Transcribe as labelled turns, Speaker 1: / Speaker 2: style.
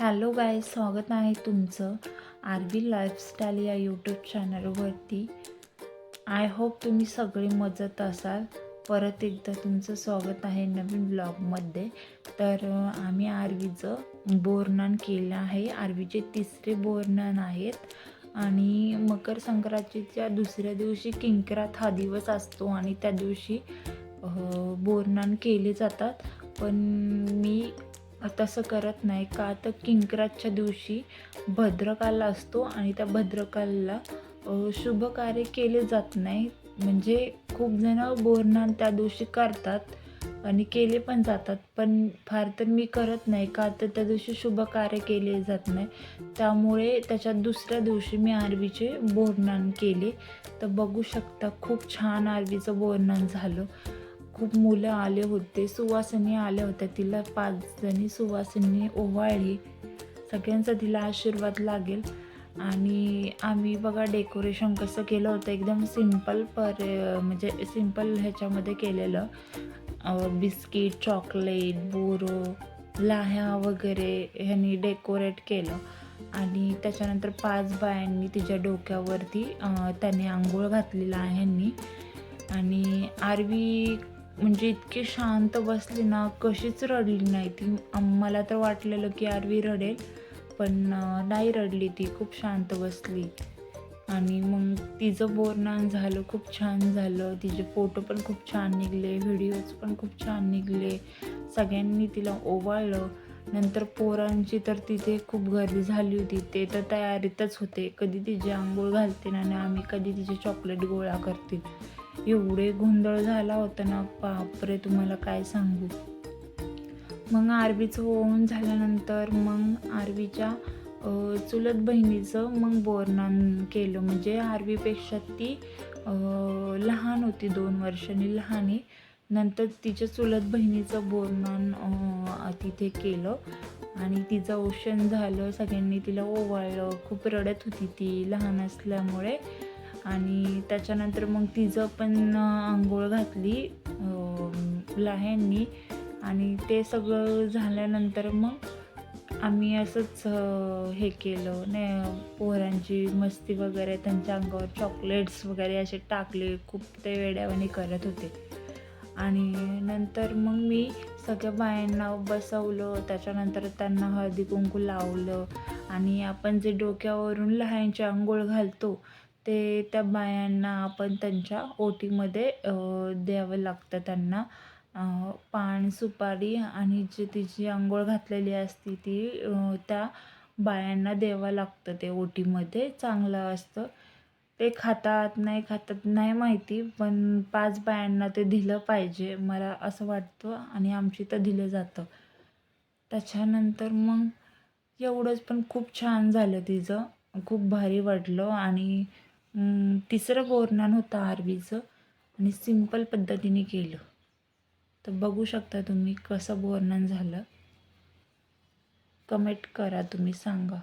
Speaker 1: Hello गाय स्वागत आहे तुमचं आर बी लाईफस्टाईल या यूट्यूब चॅनलवरती. आय होप तुम्ही सगळे मजत असाल. परत एकदा तुमचं स्वागत आहे नवीन ब्लॉगमध्ये. तर आम्ही आरवीचं बोरनान केलं आहे. आरवीचे तिसरे बोरनान आहेत. आणि मकर संक्रांतीच्या दुसऱ्या दिवशी किंकरात हा दिवस असतो आणि त्या दिवशी अं, बोरनान केले जातात. पण मी तसं करत नाही. का तर किंक्रातच्या दिवशी भद्रकाला असतो आणि त्या भद्रकाला शुभ कार्य केले जात नाही. म्हणजे खूप जण बोरनान त्या दिवशी करतात आणि केले पण जातात. पण फार तर मी करत नाही. का तर त्या दिवशी शुभ कार्य केले जात नाही. त्यामुळे त्याच्या दुसऱ्या दिवशी मी आरवीचे बोरनान केले. तर बघू शकता खूप छान आरवीचं बोरनान झालं. खूप मुलं आले होते सुवासिनी आल्या होत्या. तिला पाच जणी सुवासिनी ओवाळली सगळ्यांचा तिला आशीर्वाद लागेल. आणि आम्ही बघा डेकोरेशन कसं केलं होतं एकदम सिंपल पर म्हणजे सिंपल ह्याच्यामध्ये केलेलं. बिस्किट चॉकलेट बोरो लाह्या वगैरे ह्यांनी डेकोरेट केलं. आणि त्याच्यानंतर पाच बायांनी तिच्या डोक्यावरती त्याने आंघोळ घातलेला आहे ह्यांनी. आणि आरवी म्हणजे इतकी शांत बसली ना कशीच रडली नाही ती. मला तर वाटलेलं की आरवी रडेल पण नाही रडली ती. खूप शांत बसली. आणि मग तिचं बोरनान झालं खूप छान झालं. तिचे फोटो पण खूप छान निघले व्हिडिओज पण खूप छान निघले. सगळ्यांनी तिला ओवाळलं. नंतर पोरांची तर तिथे खूप गर्दी झाली होती. ते तर तयारीतच होते. कधी तिची आंघोळ घालते आणि आम्ही कधी तिचे चॉकलेट गोळा करते. एवढे गोंधळ झाला होता ना बापरे तुम्हाला काय सांगू? मग आरवीचं होऊन झाल्यानंतर मग आरवीच्या चुलत बहिणीचं मग बोरनान केलं. म्हणजे आरवीपेक्षा ती लहान होती दोन वर्षांनी लहान. आहे नंतर तिच्या चुलत बहिणीचं बोरनान तिथे केलं. आणि तिचं औषण झालं सगळ्यांनी तिला ओवाळलं. खूप रडत होती ती लहान असल्यामुळे. आणि त्याच्यानंतर मग तिचं पण आंघोळ घातली लह्यांनी आणि ते सगळं झाल्यानंतर मग आम्ही असंच हे केलं नाही पोहरांची मस्ती वगैरे त्यांच्या अंगावर चॉकलेट्स वगैरे असे टाकले खूप ते वेड्यावानी करत होते. आणि नंतर मग मी सगळ्या बायांना बसवलं त्याच्यानंतर त्यांना हळदी कुंकू लावलं आणि आपण जे डोक्यावरून लहानची आंघोळ घालतो ते त्या बायांना आपण त्यांच्या ओटीमध्ये द्यावं लागतं त्यांना. पान सुपारी आणि जी तिची आंघोळ घातलेली असते ती त्या बायांना द्यावं लागतं ते ओटीमध्ये. चांगलं असतं. ते खातात नाही खातात नाही माहिती पण पाच बायांना ते दिलं पाहिजे मला असं वाटतं आणि आमची तर दिलं जातं. त्याच्यानंतर मग एवढंच पण खूप छान झालं तिचं. खूप भारी वाटलं आणि तिसरं बोरनान होतं आरवीचं आणि सिंपल पद्धतीने केलं. तर बघू शकता तुम्ही कसं बोरनान झालं. कमेंट करा तुम्ही सांगा.